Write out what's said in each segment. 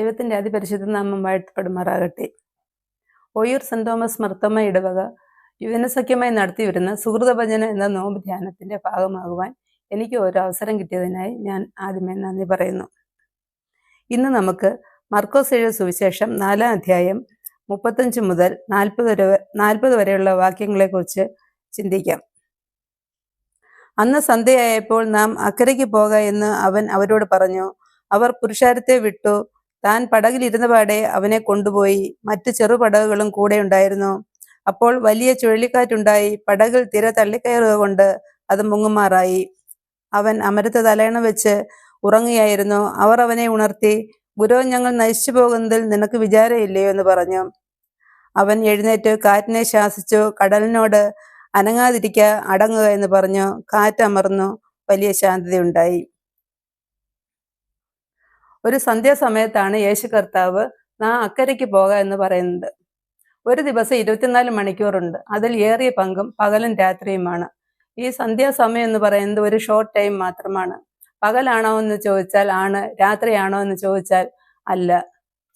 ദൈവത്തിന്റെ അതിപരിശുദ്ധ നാമം വാഴ്ത്തപ്പെടുമാറാകട്ടെ. ഒയൂർ സെന്റ് തോമസ് മർത്തമ്മ ഇടവക യുവനസഖ്യമായി നടത്തിവരുന്ന സുഹൃതഭജന എന്ന നോമ്പ് ധ്യാനത്തിന്റെ ഭാഗമാകുവാൻ എനിക്ക് ഒരു അവസരം കിട്ടിയതിനായി ഞാൻ ആദ്യമേ നന്ദി പറയുന്നു. ഇന്ന് നമുക്ക് മർക്കോസ് എഴുതിയ സുവിശേഷം നാലാം അധ്യായം മുപ്പത്തഞ്ച് മുതൽ നാൽപ്പത് വരെ നാൽപ്പത് വരെയുള്ള വാക്യങ്ങളെക്കുറിച്ച് ചിന്തിക്കാം. അന്ന് സന്ധ്യയായപ്പോൾ നാം അക്കരയ്ക്ക് പോക എന്ന് അവൻ അവരോട് പറഞ്ഞു. അവർ പുരുഷാരത്തെ വിട്ടു താൻ പടകിലിരുന്ന പാടെ അവനെ കൊണ്ടുപോയി മറ്റു ചെറുപടകുകളും കൂടെ ഉണ്ടായിരുന്നു. അപ്പോൾ വലിയ ചുഴലിക്കാറ്റുണ്ടായി പടകിൽ തിര തള്ളിക്കയറുക കൊണ്ട് അത് മുങ്ങുമാറായി. അവൻ അമരത്ത് തലയണ വെച്ച് ഉറങ്ങുകയായിരുന്നു. അവർ അവനെ ഉണർത്തി ഗുരു ഞങ്ങൾ നശിച്ചു പോകുന്നതിൽ നിനക്ക് വിചാരമില്ലയോ എന്ന് പറഞ്ഞു. അവൻ എഴുന്നേറ്റ് കാറ്റിനെ ശാസിച്ചു കടലിനോട് അനങ്ങാതിരിക്ക അടങ്ങുക എന്ന് പറഞ്ഞു. കാറ്റമർന്നു. വലിയ ശാന്തതയുണ്ടായി. ഒരു സന്ധ്യാസമയത്താണ് യേശു കർത്താവ് നാ അക്കരയ്ക്ക് പോക എന്ന് പറയുന്നത്. ഒരു ദിവസം ഇരുപത്തിനാല് മണിക്കൂറുണ്ട്. അതിൽ ഏറിയ പങ്കും പകലും രാത്രിയുമാണ്. ഈ സന്ധ്യാസമയം എന്ന് പറയുന്നത് ഒരു ഷോർട്ട് ടൈം മാത്രമാണ്. പകലാണോ എന്ന് ചോദിച്ചാൽ ആണ് രാത്രിയാണോ എന്ന് ചോദിച്ചാൽ അല്ല.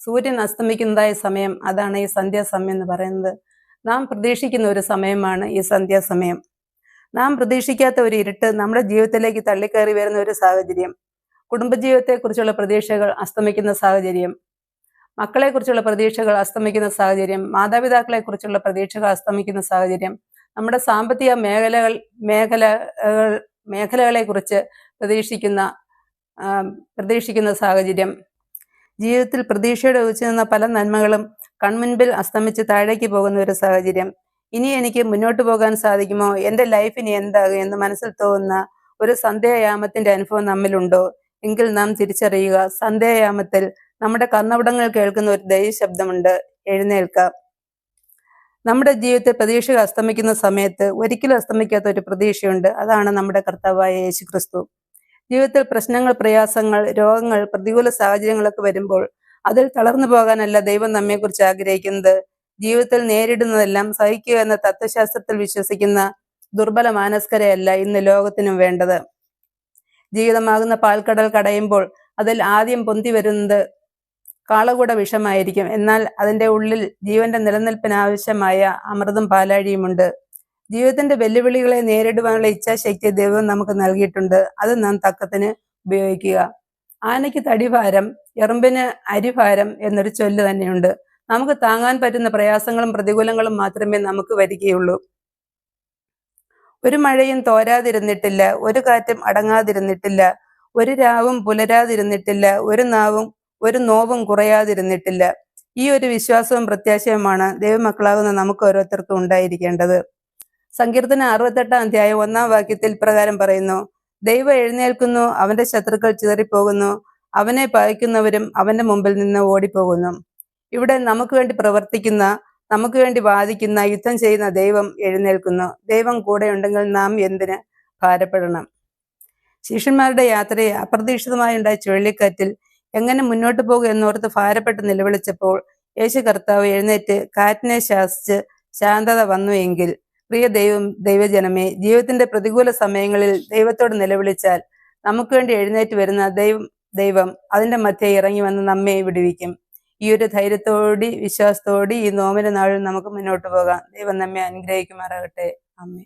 സൂര്യൻ അസ്തമിക്കുന്നതായ സമയം അതാണ് ഈ സന്ധ്യാസമയം എന്ന് പറയുന്നത്. നാം പ്രതീക്ഷിക്കുന്ന ഒരു സമയമാണ് ഈ സന്ധ്യാസമയം. നാം പ്രതീക്ഷിക്കാത്ത ഒരു ഇരുട്ട് നമ്മുടെ ജീവിതത്തിലേക്ക് തള്ളിക്കയറി വരുന്ന ഒരു സാഹചര്യം. കുടുംബജീവിതത്തെക്കുറിച്ചുള്ള പ്രതീക്ഷകൾ അസ്തമിക്കുന്ന സാഹചര്യം മക്കളെക്കുറിച്ചുള്ള പ്രതീക്ഷകൾ അസ്തമിക്കുന്ന സാഹചര്യം മാതാപിതാക്കളെക്കുറിച്ചുള്ള പ്രതീക്ഷകൾ അസ്തമിക്കുന്ന സാഹചര്യം നമ്മുടെ സാമ്പത്തിക മേഖലകൾ മേഖലകൾ മേഖലകളെ കുറിച്ച് പ്രതീക്ഷിക്കുന്ന പ്രതീക്ഷിക്കുന്ന സാഹചര്യം. ജീവിതത്തിൽ പ്രതീക്ഷയുടെ ഒഴിച്ചു നിന്ന പല നന്മകളും കൺമുൻപിൽ അസ്തമിച്ച് താഴേക്ക് പോകുന്ന ഒരു സാഹചര്യം. ഇനി എനിക്ക് മുന്നോട്ട് പോകാൻ സാധിക്കുമോ? എന്റെ ലൈഫിന് എന്താകും? എന്ന് മനസ്സിൽ തോന്നുന്ന ഒരു സന്ധ്യായാമത്തിന്റെ അനുഭവം നമ്മിലുണ്ടോ? എങ്കിൽ നാം തിരിച്ചറിയുക. സന്ധ്യായാമത്തിൽ നമ്മുടെ കർണവിടങ്ങൾ കേൾക്കുന്ന ഒരു ദൈവ ശബ്ദമുണ്ട്. എഴുന്നേൽക്കാം. നമ്മുടെ ജീവിതത്തെ പ്രതീക്ഷകൾ അസ്തമിക്കുന്ന സമയത്ത് ഒരിക്കലും അസ്തമിക്കാത്ത ഒരു പ്രതീക്ഷയുണ്ട്. അതാണ് നമ്മുടെ കർത്താവായ യേശു ക്രിസ്തു ജീവിതത്തിൽ പ്രശ്നങ്ങൾ പ്രയാസങ്ങൾ രോഗങ്ങൾ പ്രതികൂല സാഹചര്യങ്ങളൊക്കെ വരുമ്പോൾ അതിൽ തളർന്നു പോകാനല്ല ദൈവം നമ്മെക്കുറിച്ച് ആഗ്രഹിക്കുന്നത്. ജീവിതത്തിൽ നേരിടുന്നതെല്ലാം സഹിക്കുക എന്ന തത്വശാസ്ത്രത്തിൽ വിശ്വസിക്കുന്ന ദുർബല മാനസ്കരയല്ല ഇന്ന് ലോകത്തിനും വേണ്ടത്. ജീവിതമാകുന്ന പാൽക്കടൽ കടയുമ്പോൾ അതിൽ ആദ്യം പൊന്തി വരുന്നത് കാളകൂട വിഷമായിരിക്കും. എന്നാൽ അതിന്റെ ഉള്ളിൽ ജീവന്റെ നിലനിൽപ്പിന് ആവശ്യമായ അമൃതും പാലാഴിയുമുണ്ട്. ജീവിതത്തിന്റെ വെല്ലുവിളികളെ നേരിടുവാനുള്ള ഇച്ഛാശക്തി ദൈവം നമുക്ക് നൽകിയിട്ടുണ്ട്. അത് നാം തക്കത്തിന് ഉപയോഗിക്കുക. ആനയ്ക്ക് തടിഭാരം എറുമ്പിന് അരിഭാരം എന്നൊരു ചൊല്ല് തന്നെയുണ്ട്. നമുക്ക് താങ്ങാൻ പറ്റുന്ന പ്രയാസങ്ങളും പ്രതികൂലങ്ങളും മാത്രമേ നമുക്ക് വരികയുള്ളൂ. ഒരു മഴയും തോരാതിരുന്നിട്ടില്ല ഒരു കാറ്റും അടങ്ങാതിരുന്നിട്ടില്ല ഒരു രാവും പുലരാതിരുന്നിട്ടില്ല ഒരു നാവും ഒരു നോവും കുറയാതിരുന്നിട്ടില്ല. ഈ ഒരു വിശ്വാസവും പ്രത്യാശയുമാണ് ദൈവമക്കളാകുന്ന നമുക്ക് ഓരോരുത്തർക്കും ഉണ്ടായിരിക്കേണ്ടത്. സങ്കീർത്തന അറുപത്തെട്ടാം അധ്യായം ഒന്നാം വാക്യത്തിൽ പ്രകാരം പറയുന്നു ദൈവം എഴുന്നേൽക്കുന്നു അവന്റെ ശത്രുക്കൾ ചിതറിപ്പോകുന്നു അവനെ പായിക്കുന്നവരും അവന്റെ മുമ്പിൽ നിന്ന് ഓടിപ്പോകുന്നു. ഇവിടെ നമുക്ക് വേണ്ടി പ്രവർത്തിക്കുന്ന നമുക്ക് വേണ്ടി വാദിക്കുന്ന യുദ്ധം ചെയ്യുന്ന ദൈവം എഴുന്നേൽക്കുന്നു. ദൈവം കൂടെ ഉണ്ടെങ്കിൽ നാം എന്തിന് ഭാരപ്പെടണം? ശിഷ്യന്മാരുടെ യാത്രയെ അപ്രതീക്ഷിതമായി ഉണ്ടായ ചുഴലിക്കാറ്റിൽ എങ്ങനെ മുന്നോട്ട് പോകും എന്നോർത്ത് ഭാരപ്പെട്ട് നിലവിളിച്ചപ്പോൾ യേശു കർത്താവ് എഴുന്നേറ്റ് കാറ്റിനെ ശാസിച്ച് ശാന്തത വന്നു എങ്കിൽ പ്രിയ ദൈവം ദൈവജനമേ ജീവിതത്തിന്റെ പ്രതികൂല സമയങ്ങളിൽ ദൈവത്തോട് നിലവിളിച്ചാൽ നമുക്ക് വേണ്ടി എഴുന്നേറ്റ് വരുന്ന ദൈവം ദൈവം അതിന്റെ മധ്യേ ഇറങ്ങി വന്ന് നമ്മെ വിടുവിക്കും. ഈ ഒരു ധൈര്യത്തോടി വിശ്വാസത്തോടി ഈ നോമിന്റെ നാളിൽ നമുക്ക് മുന്നോട്ട് പോകാം. ദൈവം നമ്മെ അനുഗ്രഹിക്കുമാറാകട്ടെ. അമ്മേ